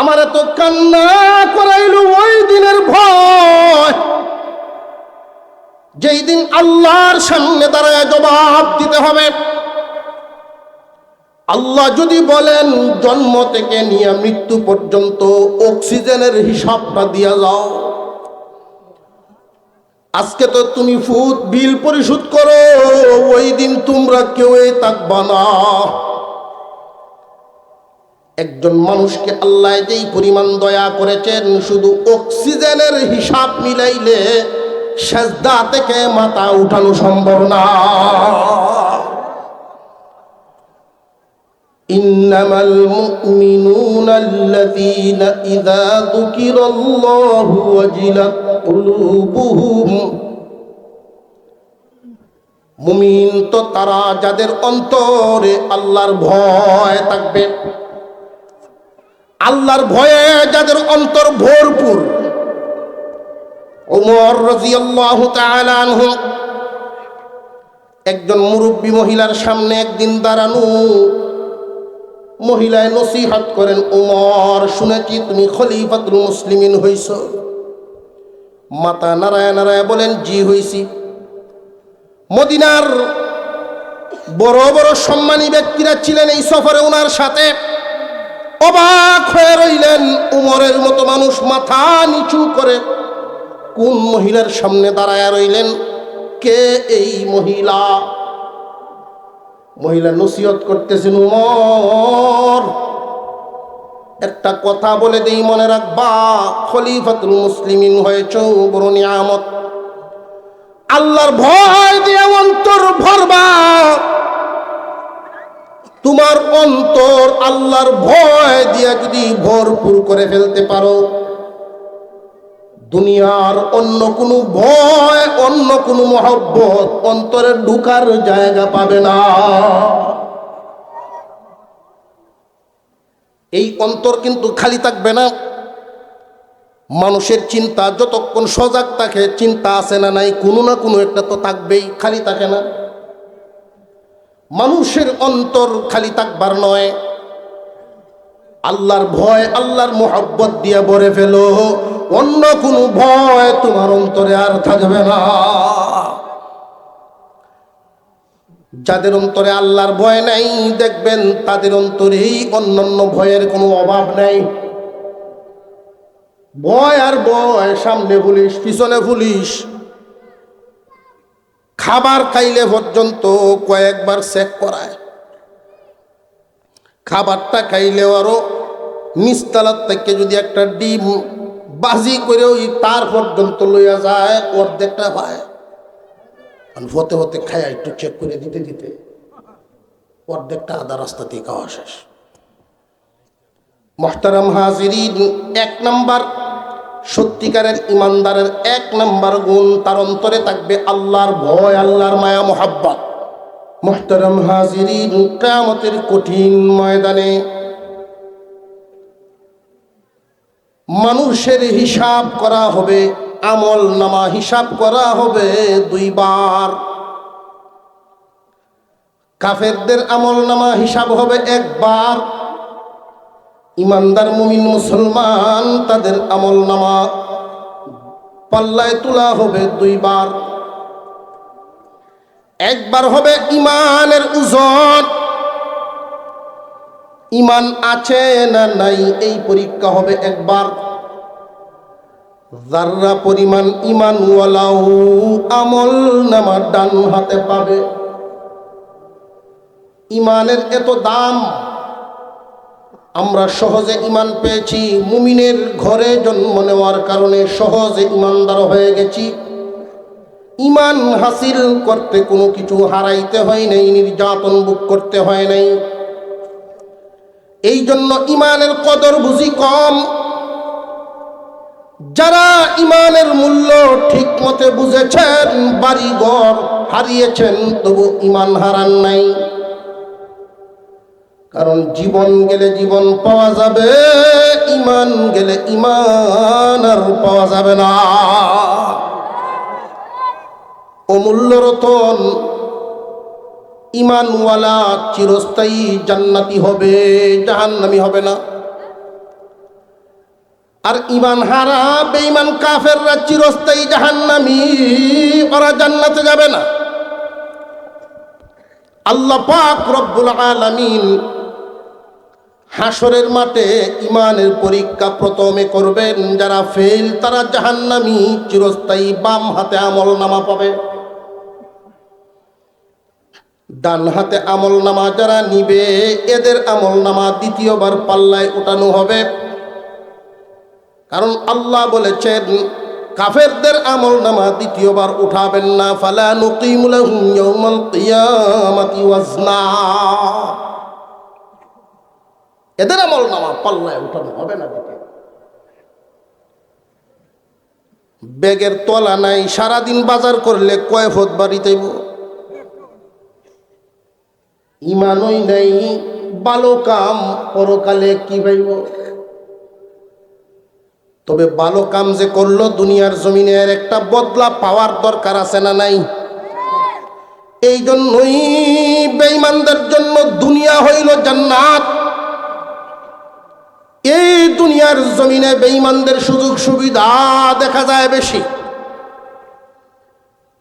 আমার এত কান্না করাইল ওই দিনের ভয়। যেই দিন আল্লাহর সামনে দাঁড়ায় জবাব দিতে হবে। আল্লাহ যদি বলেন, জন্ম থেকে নিয়ে মৃত্যু পর্যন্ত অক্সিজেনের হিসাবটা দিয়া যাও। আজকে তো তুমি ফুট বিল পরিশোধ করো, ওই দিন তোমরা কেউই থাকবা না। একজন মানুষকে আল্লাহ যেই পরিমাণ দয়া করেছেন শুধু অক্সিজেনের হিসাব মিলাইলে সেজদা থেকে মাথা উঠানো সম্ভব না إنما المؤمنون الذين إذا ذكر الله وجلت قلوبهم মুমিন তো তারা যাদের অন্তরে আল্লাহর ভয় থাকবে আল্লাহর ভয়ে যাদের অন্তর ভরপুর। ওমর রাদিয়াল্লাহু তাআলা একজন মুরব্বী মহিলার সামনে একদিন দাঁড়ানো। মহিলায় নসিহত করেন, ওমর শুনেছি তুমি খলিফাতুল মুসলিমিন হইছ? মাতা নারায় নারায় বলেন, জি, হইছি। মদিনার বড় বড় সম্মানী ব্যক্তিরা ছিলেন এই সফরে ওনার সাথে। অবাক হয়ে রইলেন উমরের মতো মানুষ মাথা নিচু করে। কোন মহিলার সামনে দাঁড়ায় রইলেন? কে এই মহিলা? মহিলা নসিহত করতেছেন, উমর, একটা কথা বলে দেই মনে রাখবা। খলিফাতুল মুসলিমিন হয়েছ, বড় নিয়ামত। আল্লাহর ভয় দিয়ে অন্তর ভরবা। তোমার অন্তর আল্লাহর ভয় দিয়া যদি ভরপুর করে ফেলতে পারো, দুনিয়ার অন্য কোনো ভয়, অন্য কোনো মহব্বত অন্তরে ঢুকার জায়গা পাবে না। এই অন্তর কিন্তু খালি থাকবে না। মানুষের চিন্তা যতক্ষণ সজাগ থাকে, চিন্তা আছে না নাই, কোনো না কোনো একটা তো থাকবেই, খালি থাকে না। মানুষের অন্তর খালি থাকবার নয়। আল্লাহর ভয়, আল্লাহর মোহব্বত দিয়ে ভরে ফেলো। অন্য কোনো ভয় তোমার অন্তরে আর থাকবে না। যাদের অন্তরে আল্লাহর ভয় নাই, দেখবেন তাদের অন্তরেই অন্যান্য ভয়ের কোনো অভাব নাই। ভয় আর ভয়, সামনে পুলিশ, পিছনে পুলিশ। খাবার খাইলে পর্যন্ত কয়েকবার চেক করায়। খাবারটা খাইলেও আরও নিস্তালার থেকে যদি একটা ডিম বাজি করে ওই তার পর্যন্ত লইয়া যায়, অর্ধেকটা পায়। হতে হতে খায় একটু চেক করে দিতে দিতে অর্ধেকটা আধা দিয়ে খাওয়া শেষ। মোহতারাম হাজিরিন এক নাম্বার সত্যিকারের ইমানদারের এক নাম্বার গুণ তার অন্তরে থাকবে আল্লাহর ভয়, আল্লাহর মায়া, মোহাব্বত। মোহতারাম হাজিরিন কামতের কঠিন ময়দানে মানুষের হিসাব করা হবে, আমল নামা হিসাব করা হবে দুইবার। কাফেরদের আমল নামা হিসাব হবে একবার। ইমানদার মুমিন মুসলমান, তাদের আমল নামা পাল্লায় তোলা হবে দুইবার। একবার হবে ইমানের ওজন ইমান আছে না নাই, এই পরীক্ষা হবে একবার। যার্রা পরিমাণ ইমান ওয়ালাউ আমল নামা ডান হাতে পাবে। ইমানের এত দাম আমরা সহজে ইমান পেয়েছি, মুমিনের ঘরে জন্ম নেওয়ার কারণে সহজে ইমানদার হয়ে গেছি। ইমান হাসিল করতে কোনো কিছু হারাইতে হয় নাই, নির্যাতন বুক করতে হয় নাই। এই জন্য ইমানের কদর বুঝি কম। যারা ইমানের মূল্য ঠিক মতে বুঝেছেন বাড়ি বাড়িঘর হারিয়েছেন, তবু ইমান হারান নাই। কারণ জীবন গেলে জীবন পাওয়া যাবে ইমান গেলে ইমান আর পাওয়া যাবে না। অমূল্য রতন ইমানওয়ালা চিরস্থায়ী জান্নাতি হবে, জাহান্নামি হবে না। আর ইমান হারা, বেঈমান কাফেররা চিরস্থায়ী জাহান্নামী, ওরা জান্নাতে যাবে না। আল্লাহ পাক রব্বুল আলামিন হাসরের মাঠে ইমানের পরীক্ষা প্রথমে করবেন, যারা ফেল তারা জাহান্নামী, চিরস্থায়ী বাম হাতে আমল নামা পাবে। ডান হাতে আমল নামা যারা নিবে, এদের আমল নামা দ্বিতীয়বার পাল্লায় উঠানো হবে। কারণ আল্লাহ বলেছেন, কাফেরদের আমল নামা দ্বিতীয়বার উঠাবেন না। ফালা নুকিমুলাহুম ইয়াউমাল কিয়ামাতি ওয়াজনা। এদের আমল নামা পাল্লায় উঠানো হবে না দ্বিতীয় ব্যাগের তলা নাই, সারাদিন বাজার করলে কয় ফোত বাড়িতেইব ইমানই নাই, ভালো কাম পরকালে কি পাইব তবে ভালো কাম যে করল দুনিয়ার জমিনের একটা বদলা পাওয়ার দরকার আছে না নাই? এই জন্যই বেঈমানদের জন্য দুনিয়া হইল জান্নাত। এই দুনিয়ার জমিনে বেঈমানদের সুযোগ সুবিধা দেখা যায় বেশি।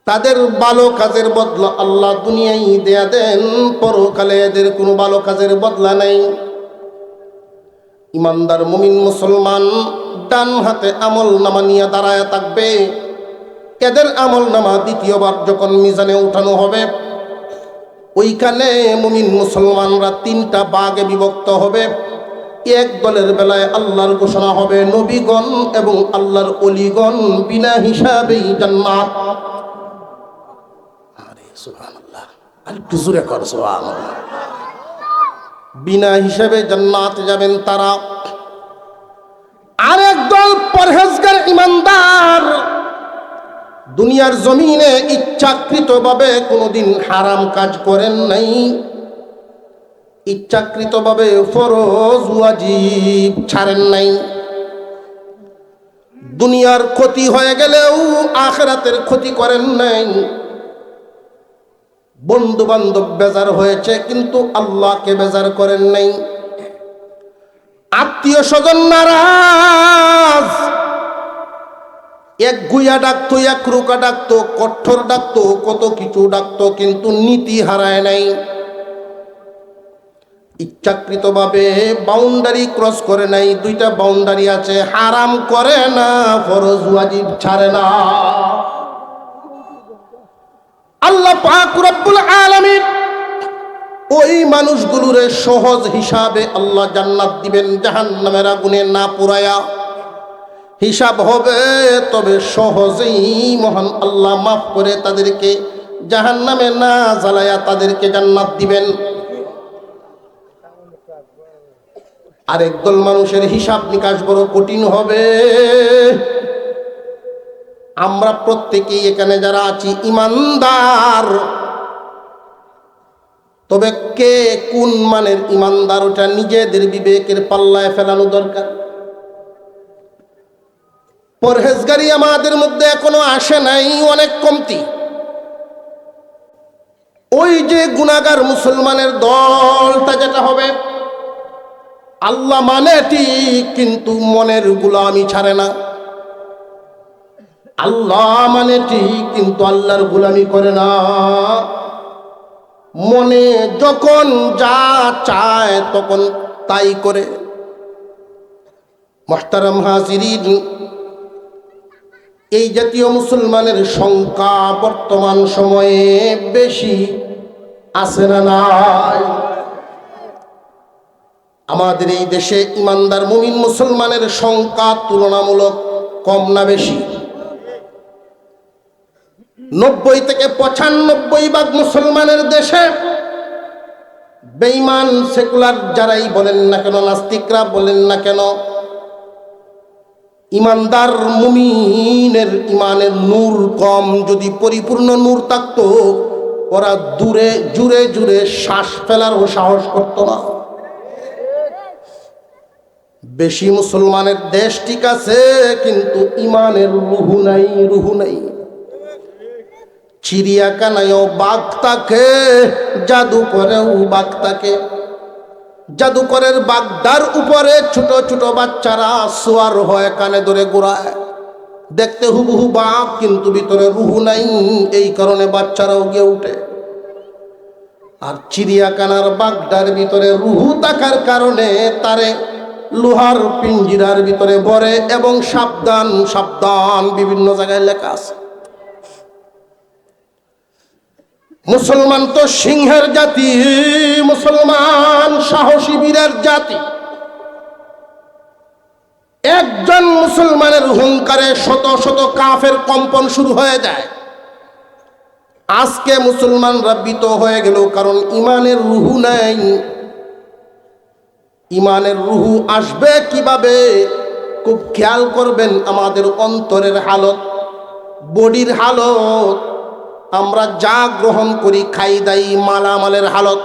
তাদের ভালো কাজের বদলা আল্লাহ দুনিয়ায় দেয়া দেন, পরকালে এদের কোনো ভালো কাজের বদলা নেই। ইমানদার মুমিন মুসলমান ডান হাতে আমল নামা নিয়ে দাঁড়ায় থাকবে। এদের আমল নামা দ্বিতীয়বার যখন মিজানে উঠানো হবে, ওইখানে মুমিন মুসলমানরা তিনটা বাগে বিভক্ত হবে। এক দলের বেলায় আল্লাহর ঘোষণা হবে নবীগণ এবং আল্লাহর অলিগণ বিনা হিসাবেই আরে আর বিনা হিসাবে জান্নাতে যাবেন তারা। আরেক দল পরহেজগার, ইমানদার। দুনিয়ার জমিনে ইচ্ছাকৃতভাবে কোনোদিন হারাম কাজ করেন নাই। ইচ্ছাকৃতভাবে ফরজ ওয়াজিব ছাড়েন নাই। দুনিয়ার ক্ষতি হয়ে গেলেও আখরাতের ক্ষতি করেন নাই। বন্ধু বান্ধব বেজার হয়েছে, কিন্তু আল্লাহকে বেজার করেন নাই। আত্মীয় স্বজন নারাজ। এক গুইয়া ডাকতো, এক রুকা ডাকতো, কঠোর ডাকতো, কত কিছু ডাকতো, কিন্তু নীতি হারায় নাই। ইচ্ছাকৃতভাবে বাউন্ডারি ক্রস করে নাই, দুইটা বাউন্ডারি আছে, হারাম করে না, ফরজ ওয়াজিব ছাড়ে না। আল্লাহ পাক রব্বুল আলামিন ওই মানুষগুলোরে সহজ হিসাবে আল্লাহ জান্নাত দিবেন, জাহান্নামের আগুনে না পুরায়া। হিসাব হবে, তবে সহজেই মহান আল্লাহ মাফ করে তাদেরকে জাহান্নামে না জ্বালায়া তাদেরকে জান্নাত দিবেন। আরেক একদল মানুষের হিসাব নিকাশ বড় কঠিন হবে। আমরা প্রত্যেকেই এখানে যারা আছি, ইমানদার। তবে কে কোন মানের ইমানদার, ওটা নিজেদের বিবেকের পাল্লায় ফেলানো দরকার। পরহেজগারি আমাদের মধ্যে এখনও আসে নাই, অনেক কমতি। ওই যে গুণাগার মুসলমানের দলটা যেটা হবে আল্লাহ মানে ঠিক, কিন্তু মনের গুলামি ছাড়ে না। আল্লাহ মানে ঠিক, কিন্তু আল্লাহর গুলামি করে না। মনে যখন যা চায় তখন তাই করে। মহতারাম হাজিরিন, এই জাতীয় মুসলমানের সংখ্যা বর্তমান সময়ে বেশি আছে না নাই? আমাদের এই দেশে ইমানদার মুমিন মুসলমানের সংখ্যা তুলনামূলক কম না বেশি। নব্বই থেকে পঁচানব্বই ভাগ মুসলমানের দেশে বেইমান সেকুলার যারাই বলেন না কেন, নাস্তিকরা বলেন না কেন, ইমানদার মুমিনের ইমানের নূর কম, যদি পরিপূর্ণ নূর থাকতো, ওরা দূরে, জুড়ে জুড়ে শ্বাস ফেলারও সাহস করতো না। বেশি মুসলমানের দেশ ঠিক আছে, কিন্তু ইমানের রুহু নাই রুহু নাই। চিড়িয়াখানায়ও বাঘ তাকে জাদু করেও বাঘ তাকে জাদুকরের বাগদার উপরে ছোট ছোট বাচ্চারা সোয়ার হয় কানে ধরে গোড়ায় দেখতে হুবহু বাঘ, কিন্তু ভিতরে রুহু নাই, এই কারণে বাচ্চারাও গিয়ে উঠে। আর চিড়িয়াখানার বাগদার ভিতরে রুহু থাকার কারণে তারে লোহার পিঞ্জিরার ভিতরে ভরে এবং সাবধান সাবধান, বিভিন্ন জায়গায় লেখা আছে। মুসলমান তো সিংহের জাতি, মুসলমান সাহসী বীরের জাতি। একজন মুসলমানের হুঙ্কারে শত শত কাফের কম্পন শুরু হয়ে যায়। আজকে মুসলমানরা বিত হয়ে গেল, কারণ ইমানের রুহু নাই। ইমানের রুহু আসবে কীভাবে? খুব খেয়াল করবেন আমাদের অন্তরের হালত, বডির হালত। আমরা যা গ্রহণ করি খাই দাই মালামালের হালত।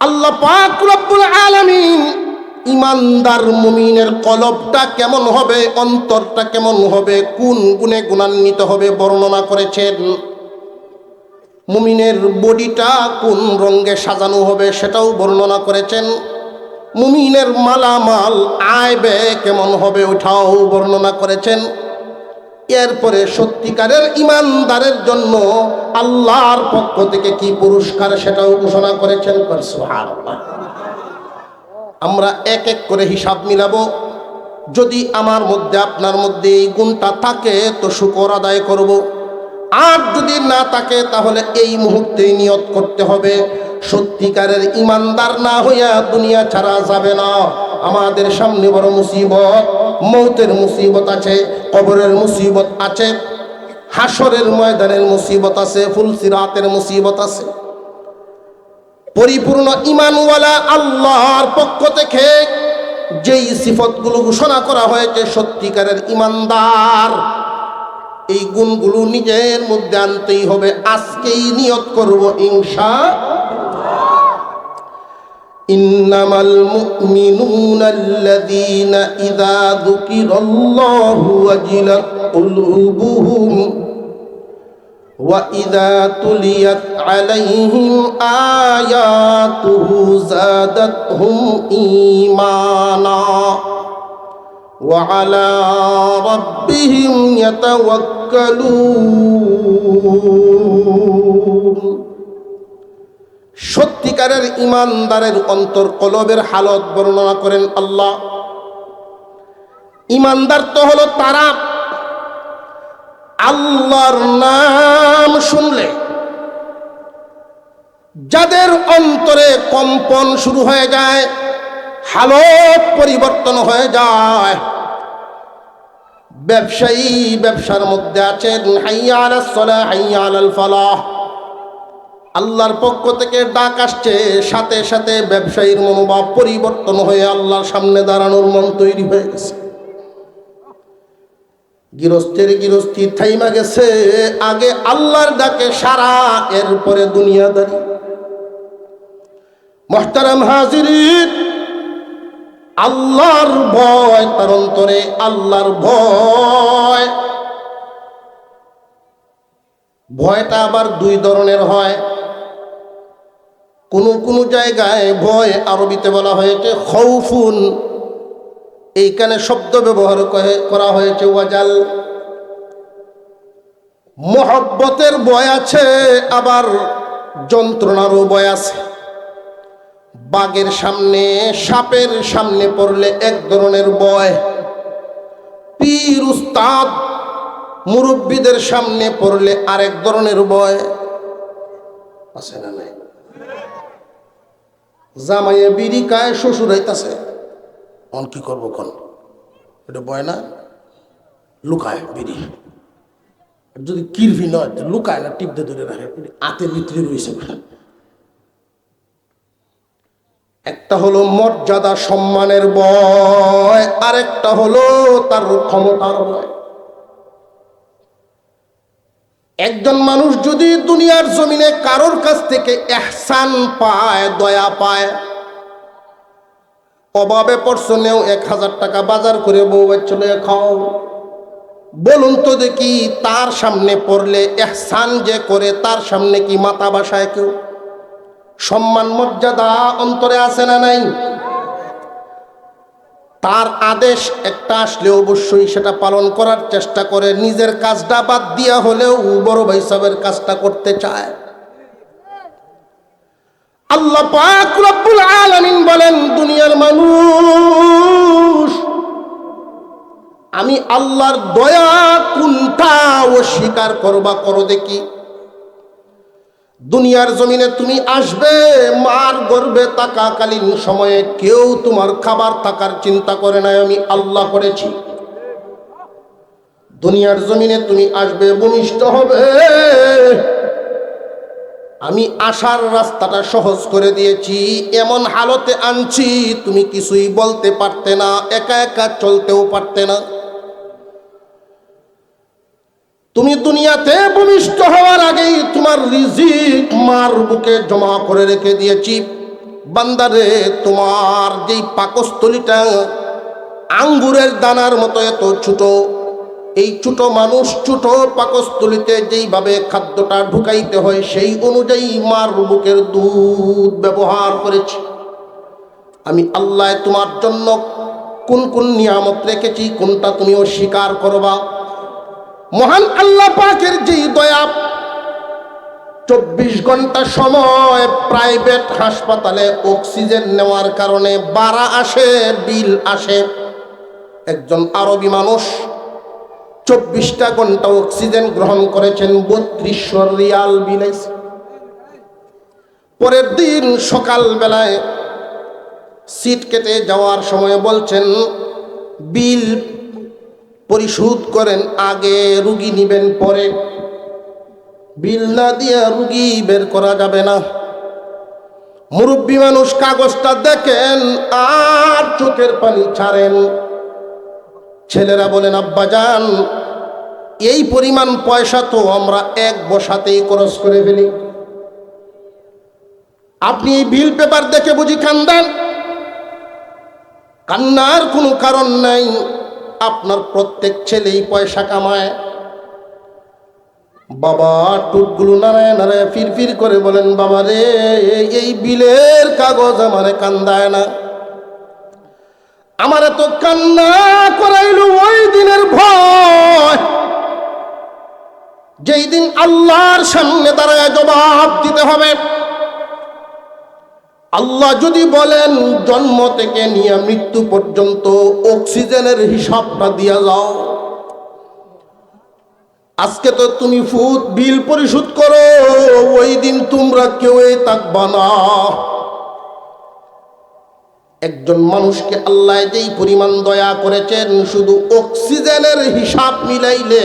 আল্লাহ পাক রব্বুল আলামিন ইমানদার মুমিনের কলবটা কেমন হবে, অন্তরটা কেমন হবে, কোন গুণে গুণান্বিত হবে বর্ণনা করেছেন। মুমিনের বডিটা কোন রঙে সাজানো হবে সেটাও বর্ণনা করেছেন। মুমিনের মালামাল আয় ব্যয় কেমন হবে ওঠাও বর্ণনা করেছেন। এরপরে সত্যিকারের ইমানদারের জন্য আল্লাহর পক্ষ থেকে কি পুরস্কার সেটাও ঘোষণা করেছেন? আমরা এক এক করে হিসাব মিলাবো। যদি আমার মধ্যে আপনার মধ্যে এই গুণটা থাকে, তো শুকর আদায় করব। আর যদি না থাকে, তাহলে এই মুহূর্তেই নিয়ত করতে হবে। সত্যিকারের ইমানদার না হইয়া দুনিয়া ছাড়া যাবে না। আমাদের সামনে বড় মুসিবত, মৌতের মুসিবত আছে, কবরের মুসিবত আছে হাসরের ময়দানের মুসিবত আছে, ফুলসিরাতের মুসিবত আছে। পরিপূর্ণ ইমানওয়ালা আল্লাহর পক্ষ থেকে যেই সিফতগুলো ঘোষণা করা হয়েছে, সত্যিকারের ইমানদার এই গুণগুলো নিজের মধ্যে আনতেই হবে আজকেই নিয়ত করব ইনশা إنما المؤمنون الذين إذا ذكر الله وجلت قلوبهم وإذا تليت عليهم آياته زادتهم إيمانا وعلى ربهم يتوكلون সত্যিকারের ইমানদারের অন্তর কলবের হালত বর্ণনা করেন আল্লাহ। ইমানদার তো হলো তারা। আল্লাহর নাম শুনলে যাদের অন্তরে কম্পন শুরু হয়ে যায়, হালত পরিবর্তন হয়ে যায়। ব্যবসায়ী ব্যবসার মধ্যে আছেন, হাইয়া আল্লাহর পক্ষ থেকে ডাক আসছে, সাথে সাথে ব্যবসায়ীর মনোভাব পরিবর্তন হয়ে আল্লাহর সামনে দাঁড়ানোর মন তৈরি হয়ে গেছে। গৃহস্থের গৃহস্থী থাইমা গেছে, আগে আল্লাহর ডাকে সারা, এরপরে দুনিয়াদারি। মহতারাম হাজির আল্লাহর ভয়, তার অন্তরে আল্লাহর ভয়। ভয়টা আবার দুই ধরনের হয়। কোনো কোনো জায়গায় ভয় আরবিতে বলা হয়েছে খৌফুন। এইখানে শব্দ ব্যবহার করে- হয়েছে ওয়াজাল। মহব্বতের ভয় আছে, আবার যন্ত্রণারও বয় আছে। বাঘের সামনে, সাপের সামনে পড়লে এক ধরনের বয় পীর, উস্তাদ, মুরব্বীদের সামনে পড়লে আরেক ধরনের বয় আছে না নাই? জামাইয়ে বিড়ি কায় শ্বশুর হইতাছে অন কি করব কোন? এটা বয় না? লুকায় বিড়ি। যদি কিরভি নয় লুকায় না, টিপতে ধরে রাখে। আতের ভিতরে রয়েছে। একটা হলো মর্যাদা সম্মানের বয় আরেকটা হলো তার ক্ষমতার বয় একজন মানুষ যদি দুনিয়ার জমিনে কারোর কাছ থেকে এহসান পায়, দয়া পায়, অভাবে পড়ছনেও এক হাজার টাকা বাজার করে বউ চলে খাও। বলুন তো দেখি তার সামনে পড়লে এহসান যে করে, তার সামনে কি মাথা বাসায় কেউ? সম্মান মর্যাদা অন্তরে আছে না নাই? তার আদেশ একটা আসলে অবশ্যই সেটা পালন করার চেষ্টা করে। নিজের কাজটা বাদ দিয়া হলেও বড় ভাই সাহেবের কাজটা করতে চায়। আল্লাহ পাক রব্বুল বলেন, দুনিয়ার মানুষ, আমি আল্লাহর দয়া কোনটা ও অস্বীকার করবা, করো দেখি। দুনিয়ার জমিনে তুমি আসবে, মার গর্বে তাকাকালীন সময়ে কেউ তোমার খাবার থাকার চিন্তা করে নাই, আমি আল্লাহ করেছি। দুনিয়ার জমিনে তুমি আসবে, ভূমিষ্ঠ হবে। আমি আসার রাস্তাটা সহজ করে দিয়েছি, এমন হালতে আনছি, তুমি কিছুই বলতে পারতে না, একা একা চলতেও পারতে না। তুমি দুনিয়াতে ভূমিষ্ঠ হওয়ার আগেই তোমার রিজিক মার বুকে জমা করে রেখে দিয়েছি। বান্দারে, তোমার যেই পাকস্থলিটা আঙ্গুরের দানার মতো এত ছোট, এই ছোট মানুষ ছোট পাকস্থলিতে যেইভাবে খাদ্যটা ঢুকাইতে হয়, সেই অনুযায়ী মার বুকের দুধ ব্যবহার করেছি। আমি আল্লাহ তোমার জন্য কোন কোন নিয়ামত রেখেছি, কোনটা তুমি অস্বীকার করবা। মহান আল্লাহ পাকের যেই দয়া, চব্বিশ ঘণ্টা সময় প্রাইভেট হাসপাতালে অক্সিজেন নেওয়ার কারণে বাড়া আসে, বিল আসে। একজন আরবি মানুষ চব্বিশটা ঘণ্টা অক্সিজেন গ্রহণ করেছেন, বত্রিশশো রিয়াল বিলাইছে। পরের দিন সকাল বেলায় সিট কেটে যাওয়ার সময় বলছেন, বিল পরিশোধ করেন, আগে রুগী নিবেন পরে। বিল না দিয়া রুগী বের করা যাবে না। মুরব্বী মানুষ কাগজটা দেখেন, আর চোখের পানি ছাড়েন। ছেলেরা বলেন আব্বাজান এই পরিমাণ পয়সা তো আমরা এক বসাতেই খরচ করে ফেলি। আপনি এই বিল পেপার দেখে বুঝি কান্দেন? কান্নার কোনো কারণ নাই। আপনার প্রত্যেক ছেলেই পয়সা কামায়। বাবা টুকগুলো নারায় নারায় ফির ফির করে বলেন, বাবা রে, এই বিলের কাগজ আমারে কান্দায় না। আমার তো কান্না করাইল ওই দিনের ভয়। যেই দিন আল্লাহর সামনে দাঁড়ায় জবাব দিতে হবে। আল্লাহ যদি বলেন, জন্ম থেকে নিয়ে মৃত্যু পর্যন্ত অক্সিজেনের হিসাবটা দিয়া যাও। আজকে তো তুমি ফুট বিল পরিশোধ করো, ওই দিন তোমরা কেউই থাকবা না। একজন মানুষকে আল্লাহ যেই পরিমাণ দয়া করেছেন, শুধু অক্সিজেনের হিসাব মিলাইলে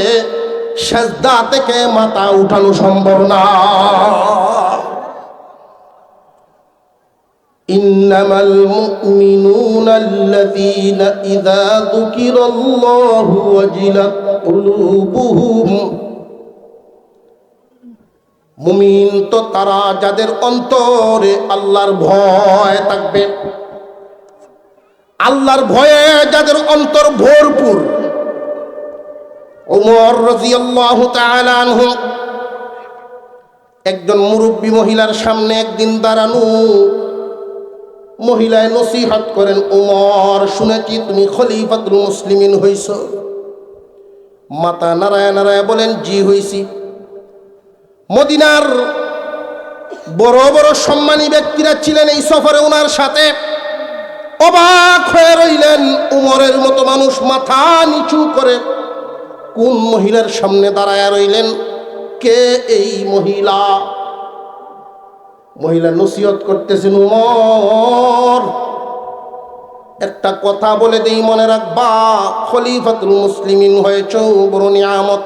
সেজদা থেকে মাথা উঠানো সম্ভব না। إنما المؤمنون الذين إذا ذكر الله وجلت قلوبهم মুমিন তো তারা যাদের অন্তরে আল্লাহর ভয় থাকবে আল্লাহর ভয়ে যাদের অন্তর ভরপুর ওমর রাদিয়াল্লাহু তাআলা আনহু একজন মুরব্বী মহিলার সামনে একদিন দাঁড়ানো মহিলায় নসিহাত করেন ওমর শুনেছি তুমি খলিফাতুল মুসলিমিন হইছ? মাতা নারায়ণ নারায় বলেন, জি হইছি। মদিনার বড় বড় সম্মানী ব্যক্তিরা ছিলেন এই সফরে ওনার সাথে। অবাক হয়ে রইলেন উমরের মতো মানুষ, মাথা নিচু করে। কোন মহিলার সামনে দাঁড়ায় রইলেন? কে এই মহিলা? মহিলা নসিহত করতেছেন, উমর। একটা কথা বলে দেই, মনে রাখবা, খলিফাতুল মুসলিমিন হয়েছ, বড় নিয়ামত।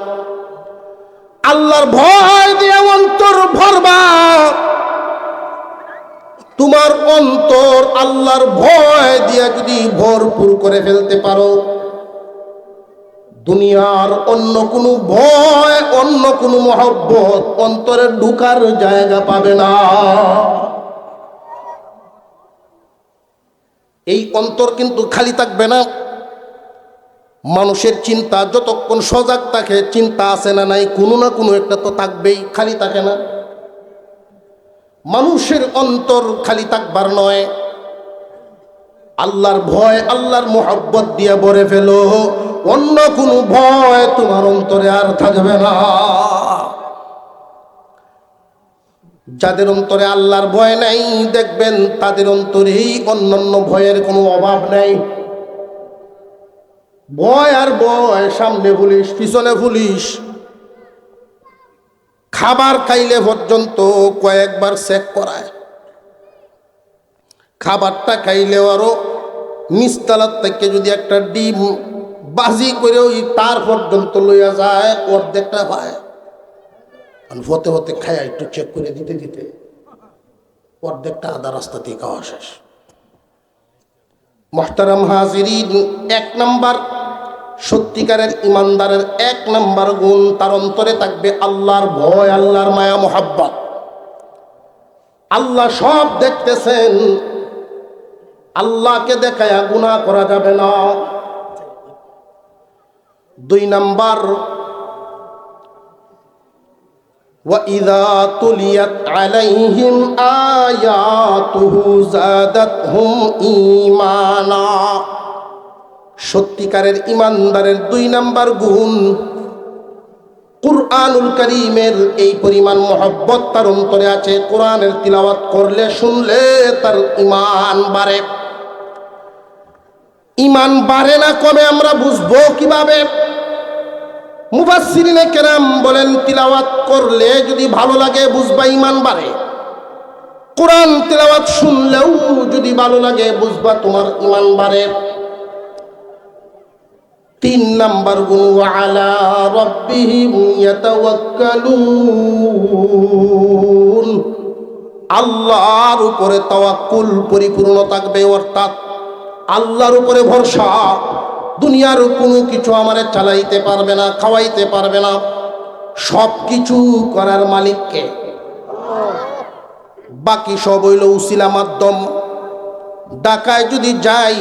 আল্লাহর ভয় দিয়ে অন্তর ভরবা। তোমার অন্তর আল্লাহর ভয় দিয়ে যদি ভরপুর করে ফেলতে পারো দুনিয়ার অন্য কোনো ভয়, অন্য কোনো মহব্বত অন্তরে ঢুকার জায়গা পাবে না। এই অন্তর কিন্তু খালি থাকবে না। মানুষের চিন্তা যতক্ষণ সজাগ থাকে, চিন্তা আছে না নাই, কোনো না কোনো একটা তো থাকবেই, খালি থাকে না। মানুষের অন্তর খালি থাকবার নয়। আল্লাহর ভয়, আল্লাহর মোহাব্বত দিয়ে ভরে ফেলো। অন্য কোনো ভয় তোমার অন্তরে আর থাকবে না। যাদের অন্তরে আল্লাহর ভয় নাই, দেখবেন তাদের অন্তরেই অন্যান্য ভয়ের কোনো অভাব নাই। ভয় আর ভয়, সামনে পুলিশ, পিছনে পুলিশ। খাবার খাইলে পর্যন্ত কয়েকবার চেক করায়। খাবারটা খাইলেও আরও নিস্তালার থেকে যদি একটা ডিম বাজি করে ওই তার পর্যন্ত লইয়া যায়, অর্ধেকটা আর হতে হতে খায় একটু চেক করে দিতে দিতে অর্ধেকটা আধা রাস্তা দিয়ে খাওয়া শেষ। মহতারাম হাজিরিন এক নাম্বার, সত্যিকারের ইমানদারের এক নাম্বার গুণ তার অন্তরে থাকবে আল্লাহর ভয়, আল্লাহর মায়া, মোহাব্বত। আল্লাহ সব দেখতেছেন, আল্লাহকে দেখায়া গুণা করা যাবে না। দুই নাম্বার وَإِذَا تُلِيَتْ عَلَيْهِمْ آيَاتُهُ زَادَتْهُمْ إِيمَانًا সত্যিকারের ইমানদারের দুই নাম্বার গুণ কুরআনুল করিমের এই পরিমাণ মহব্বত তার অন্তরে আছে কোরআনের তিলাওয়াত করলে শুনলে তার ইমান বাড়ে ইমান বাড়ে না কমে আমরা বুঝবো কিভাবে মুবাসিরিনে কেরাম বলেন, তিলাওয়াত করলে যদি ভালো লাগে, বুঝবা ইমান বাড়ে। কোরআন তিলাওয়াত শুনলেও যদি ভালো লাগে, বুঝবা তোমার ইমান বাড়ে। তিন নাম্বার গুণ আলা আল্লাহর উপরে তাওয়াক্কুল পরিপূর্ণ থাকবে, অর্থাৎ আল্লাহর উপরে ভরসা। দুনিয়ার কোনো কিছু আমারে চালাইতে পারবে না, খাওয়াইতে পারবে না। সব কিছু করার মালিককে। বাকি সব হইল উসিলা মাধ্যম। ডাকায় যদি যাই,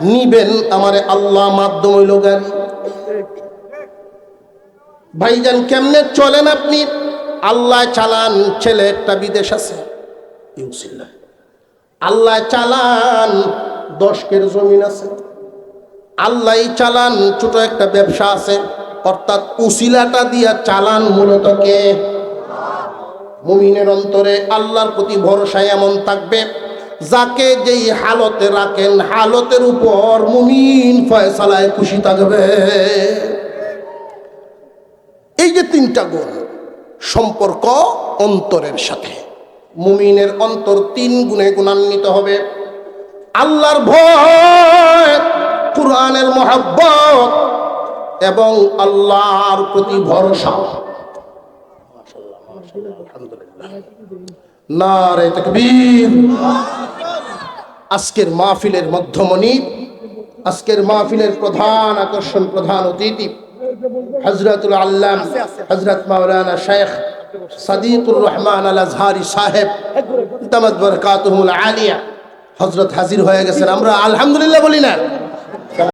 নিবেন আমারে আল্লাহ মাধ্যম হইল গাড়ি। ভাইজান, কেমনে চলেন আপনি? আল্লাহ চালান, ছেলে একটা বিদেশ আছে। আল্লাহ চালান দশকের জমিন আছে। আল্লাহ চালান, ছোট একটা ব্যবসা আছে। অর্থাৎ উসিলাটা দিয়া চালান মূলত কে? মুমিনের অন্তরে আল্লাহর প্রতি ভরসা এমন থাকবে, যাকে যেই হালতে রাখেন, হালতের উপর মুমিন ফয়সালায় খুশি থাকবে। এই যে তিনটা গুণ, সম্পর্ক অন্তরের সাথে। মুমিনের অন্তর তিন গুণে গুণান্বিত হবে। আল্লাহর ভয় কোরআনের মহাব্বত এবং আল্লাহর প্রতি ভরসা। নারে তকবীর। আজকের মাহফিলের মধ্যমণি, আজকের মাহফিলের প্রধান আকর্ষণ, প্রধান অতিথি হজরতুল আল্লাম হজরত মাওলানা শেখ সাদিকুর রহমান আল আজহারি সাহেব তামাদ বরকাতুহুল আলিয়া। হজরত হাজির হয়ে গেছেন। আমরা আলহামদুলিল্লাহ বলি না।